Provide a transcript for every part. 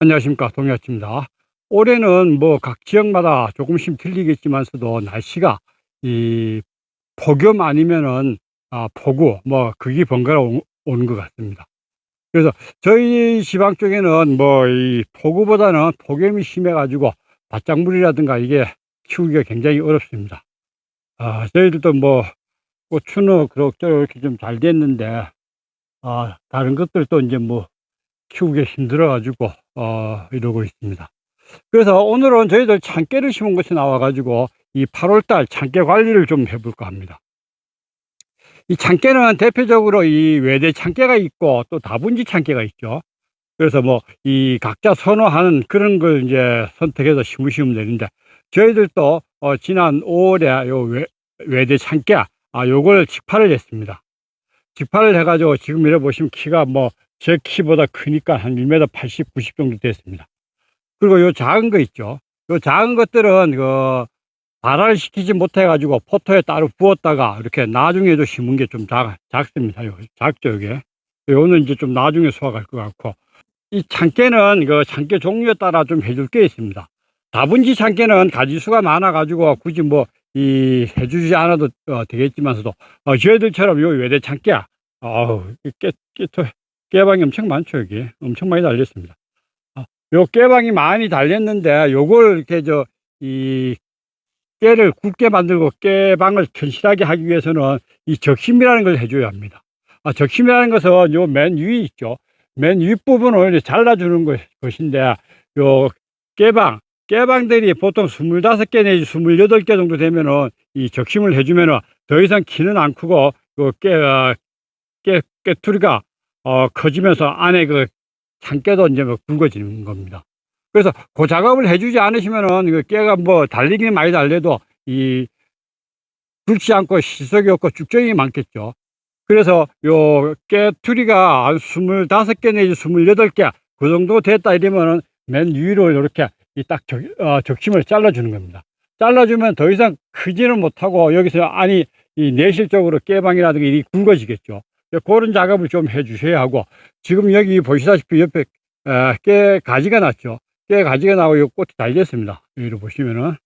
안녕하십니까. 동해아치입니다. 올해는 뭐 각 지역마다 조금씩 틀리겠지만서도 날씨가 이 폭염 아니면은 아 폭우 뭐 극이 번갈아 오- 오는 것 같습니다. 그래서 저희 지방 쪽에는 뭐 이 폭우보다는 폭염이 심해 가지고 바짝물이라든가 이게 키우기가 굉장히 어렵습니다. 아 저희들도 뭐 고추는 그럭저럭 이렇게 좀 잘 됐는데 아 다른 것들도 이제 뭐 키우기 힘들어 가지고 어 이러고 있습니다. 그래서 오늘은 저희들 참깨를 심은 것이 나와 가지고 이 8월달 참깨 관리를 좀 해볼까 합니다. 이 참깨는 대표적으로 이 외대 참깨가 있고 또 다분지 참깨가 있죠. 그래서 뭐 이 각자 선호하는 그런 걸 이제 선택해서 심으시면 되는데 저희들도 어 지난 5월에 요 외, 외대 참깨 아 요걸 직파를 했습니다. 직파를 해가지고 지금 이래 보시면 키가 뭐 제 키보다 크니까 한 1m 80, 90 정도 됐습니다. 그리고 요 작은 거 있죠. 요 작은 것들은 그 발화를 시키지 못해 가지고 포토에 따로 부었다가 이렇게 나중에도 심은 게좀 작, 작습니다. 요, 작죠, 이게. 요는 이제 좀 나중에 수확할 것 같고. 이 참깨는 그 참깨 종류에 따라 좀 해줄 게 있습니다. 다분지 참깨는 가지수가 많아 가지고 굳이 뭐 이 해주지 않아도 어, 되겠지만서도 어, 저희들처럼 요 외대 참깨 아우 깨, 깨, 깨방이 엄청 많죠 여기. 엄청 많이 달렸습니다. 아, 요 깨방이 많이 달렸는데 요걸 이렇게 저 이 깨를 굵게 만들고 깨방을 튼실하게 하기 위해서는 이 적심이라는 걸 해줘야 합니다. 아, 적심이라는 것은 요 맨 위에 있죠. 맨 윗부분을 잘라주는 것- 것인데 요 깨방 깨방들이 보통 25개 내지 28개 정도 되면은 이 적심을 해주면은 더 이상 키는 안 크고 그 깨, 어, 깨, 깨투리가 어, 커지면서 안에 그 참깨도 이제 막 굵어지는 겁니다. 그래서 그 작업을 해주지 않으시면은 그 깨가 뭐 달리기는 많이 달려도 이 굵지 않고 시석이 없고 쭉정이 많겠죠. 그래서 요 깨투리가 한 25개 내지 28개 그 정도 됐다 이러면은 맨 위로 이렇게 이딱 적, 어, 적심을 잘라주는 겁니다. 잘라주면 더 이상 크지는 못하고 여기서 안이 이 내실적으로 깨방이라든가 이 굵어지겠죠. 그런 작업을 좀 해주셔야 하고 지금 여기 보시다시피 옆에 에, 깨 가지가 났죠. 깨 가지가 나고 이 꽃이 달렸습니다. 여기로 보시면은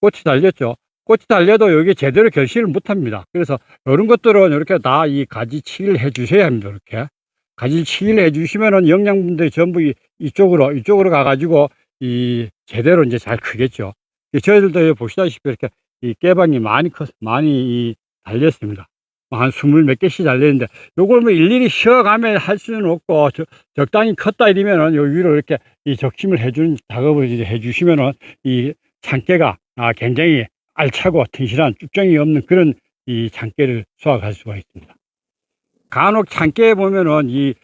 꽃이 달렸죠. 꽃이 달려도 여기 제대로 결실을 못합니다. 그래서 이런 것들은 이렇게 다 이 가지 치기를 해주셔야 합니다. 이렇게 가지 치기를 해주시면은 영양분들이 전부 이, 이쪽으로 이쪽으로 가가지고 이 제대로 이제 잘 크겠죠. 이 저희들도 보시다시피 이렇게 이 깨방이 많이 커 많이 이 달렸습니다. 뭐한 스물 몇 개씩 달렸는데 요걸 뭐 일일이 쉬어가며 할 수는 없고 저- 적당히 컸다 이러면은 요 위로 이렇게 이 적심을 해주는 작업을 이제 해주시면은 이 참깨가 아 굉장히 알차고 튼실한 쭉정이 없는 그런 이 참깨를 수확할 수가 있습니다. 간혹 참깨에 보면은 이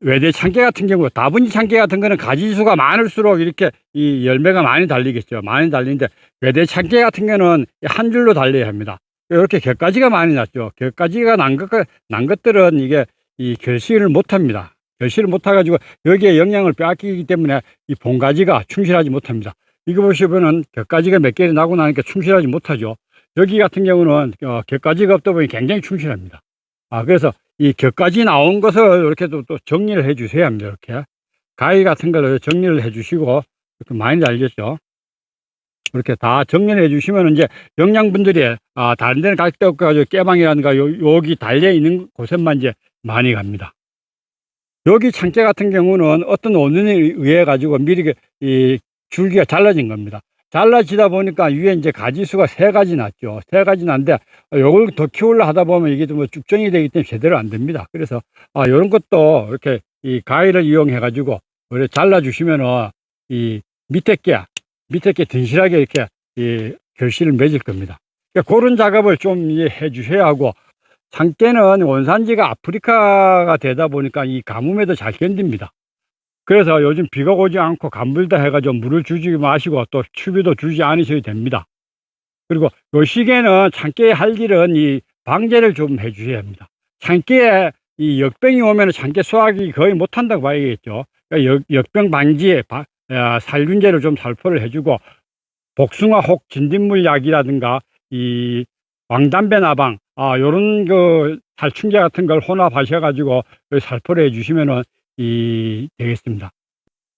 외대 참깨 같은 경우 다분지 참깨 같은 거는 가지 수가 많을수록 이렇게 이 열매가 많이 달리겠죠. 많이 달리는데 외대 참깨 같은 경우는 한 줄로 달려야 합니다. 이렇게 겹가지가 많이 났죠. 겹가지가 난, 것, 난 것들은 이게 이 결실을 못 합니다. 결실을 못 해가지고 여기에 영양을 빼앗기기 때문에 이 본가지가 충실하지 못합니다. 이거 보시면은 겹가지가 몇 개를 나고 나니까 충실하지 못하죠. 여기 같은 경우는 어, 겹가지가 없다 보니 굉장히 충실합니다. 아, 그래서 이 겹가지 나온 것을 이렇게 또, 또 정리를 해 주셔야 합니다. 이렇게. 가위 같은 걸로 정리를 해 주시고, 많이 달렸죠. 이렇게 다 정리해 주시면 이제 영양분들이 아, 다른 데는 갈데 없어가지고 깨방이라든가 요, 여기 달려 있는 곳에만 이제 많이 갑니다. 여기 참깨 같은 경우는 어떤 원인에 의해 가지고 미리 그이 줄기가 잘라진 겁니다. 잘라지다 보니까 위에 이제 가지수가 세 가지 났죠. 세 가지 난데 요걸 더 키우려 하다 보면 이게 좀 쭉정이 되기 때문에 제대로 안 됩니다. 그래서 아, 요런 것도 이렇게 이 가위를 이용해 가지고 이렇게 잘라 주시면은 이 밑에 게 밑에 게 든실하게 이렇게 이 결실을 맺을 겁니다. 그러니까 그런 작업을 좀 해 주셔야 하고 참깨는 원산지가 아프리카가 되다 보니까 이 가뭄에도 잘 견딥니다. 그래서 요즘 비가 오지 않고 간불다 해가지고 물을 주지 마시고 또 추비도 주지 않으셔도 됩니다. 그리고 요 시기에는 참깨에 할 일은 이 방제를 좀 해주셔야 합니다. 참깨에 이 역병이 오면 참깨 수확이 거의 못한다고 봐야겠죠. 그러니까 역, 역병 방지에 바- 아, 살균제를 좀 살포를 해주고 복숭아 혹 진딧물 약이라든가 이 왕담배 나방 아 요런 그 살충제 같은 걸 혼합하셔 가지고 살포를 해 주시면은 이 되겠습니다.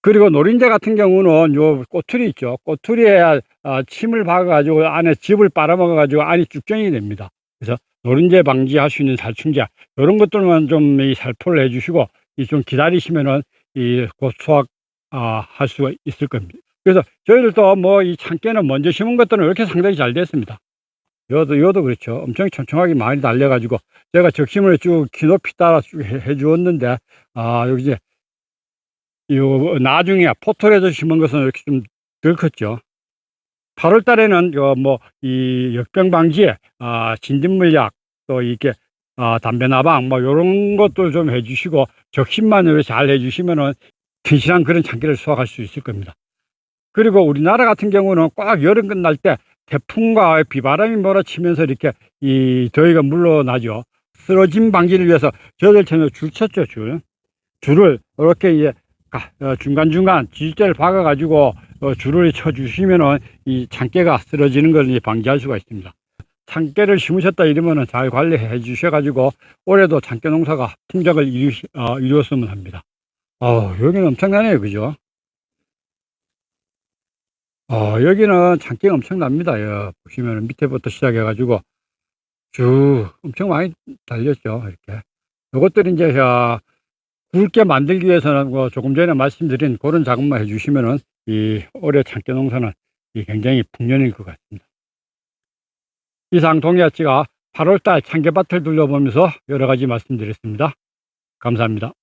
그리고 노린재 같은 경우는 요 꼬투리 있죠. 꼬투리에 아, 침을 박아 가지고 안에 즙을 빨아먹어 가지고 안이 쭉정이 됩니다. 그래서 노린재 방지할 수 있는 살충제 이런 것들만 좀 이 살포를 해 주시고 이 좀 기다리시면은 이곧 수확 아, 할 수가 있을 겁니다. 그래서 저희들도 뭐 이 참깨는 먼저 심은 것들은 이렇게 상당히 잘 됐습니다. 여도 여도 그렇죠. 엄청 촘촘하게 많이 달려가지고 제가 적심을 쭉 키높이 따라 쭉 해, 해 주었는데 아 여기 이제 요 나중에 포토레도 심은 것은 이렇게 좀 덜 컸죠. 8월 달에는 뭐이 역병 방지에 아 진딧물약 또 이렇게 아 담배 나방 뭐 요런 것들 좀 해주시고 적심만으로 잘 해주시면은 튼실한 그런 참깨를 수확할 수 있을 겁니다. 그리고 우리나라 같은 경우는 꽉 여름 끝날 때 태풍과 비바람이 몰아치면서 이렇게 이 더위가 물러나죠. 쓰러짐 방지를 위해서 저희들처럼 줄 쳤죠, 줄. 줄을 이렇게 이제 가- 어, 중간중간 지지대를 박아가지고 어, 줄을 쳐주시면은 이 참깨가 쓰러지는 걸 방지할 수가 있습니다. 참깨를 심으셨다 이러면은 잘 관리해 주셔가지고 올해도 참깨 농사가 풍작을 이루, 어, 이루었으면 합니다. 어, 여기는 엄청나네요, 그죠? 어, 여기는 참깨가 엄청납니다. 여, 보시면 밑에부터 시작해가지고 쭉 엄청 많이 달렸죠. 이렇게. 요것들이 이제, 어, 굵게 만들기 위해서는 뭐 조금 전에 말씀드린 그런 작업만 해주시면은 이 올해 참깨 농사는 이 굉장히 풍년일 것 같습니다. 이상 동해아치가 8월달 참깨밭을 둘러보면서 여러 가지 말씀드렸습니다. 감사합니다.